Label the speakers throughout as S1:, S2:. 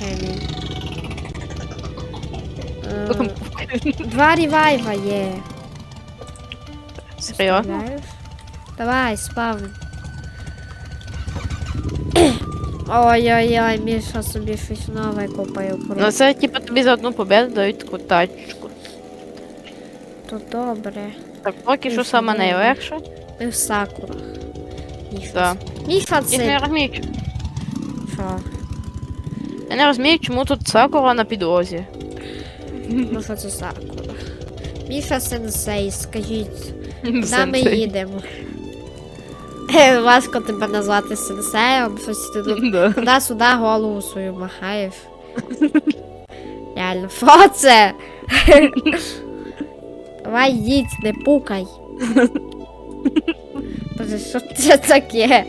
S1: Геній. Е, Два ревайва є.
S2: Серйозно?
S1: Стріляєш? Давай, спавни. Ой-ой-ой, Міша собі щось нове купив.
S2: Ну це типу тобі за одну победу дають таку тачку.
S1: То добре.
S2: Так, поки що саме найлегше.
S1: Ми в сакурах. Міша.
S2: Да.
S1: Міша
S2: Я не
S1: це.
S2: розумію,
S1: Що?
S2: Я не розумію, чому тут сакура на підлозі.
S1: Ну що це сакура? Міша сенсей, скажіть, куди ми їдемо? Е, Важко тебе назвати сенсеєм, щось ти тут туди-сюди голову свою махаєш. Реально, що це? Давай їдь, не пукай. Боже, що це таке?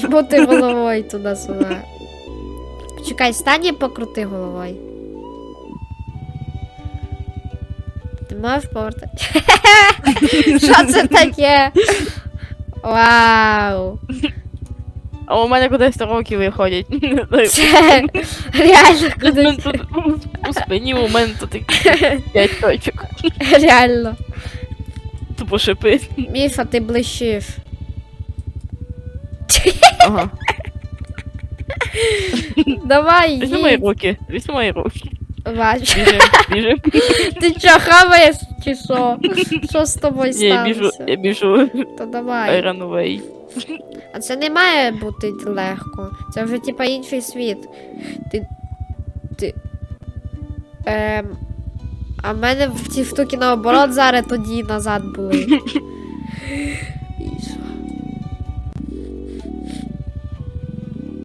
S1: Чому ти головою туди-сюди? Почекай, стань і покрути головою. Ти можеш повертати? Що це таке? Вау!
S2: А у мене кудись роки виходять.
S1: Це реально кудись.
S2: тут у спині у мене тут такі п'ять точок.
S1: Реально.
S2: Тупо шипить.
S1: Міша, ти блищиш.
S2: Ага.
S1: Давай,
S2: Візьми мої
S1: їдь.
S2: руки. Візьми мої руки.
S1: Бач.
S2: Біжим, біжим.
S1: Ти чо, хаваєш чи що? Що з тобою
S2: Ні, я біжу,
S1: сталося?
S2: я біжу
S1: То давай.
S2: Iron Way.
S1: А це не має бути легко. Це вже типа інший світ. Ти. Ти. Ем. А в мене в ті штуки наоборот зараз тоді назад були.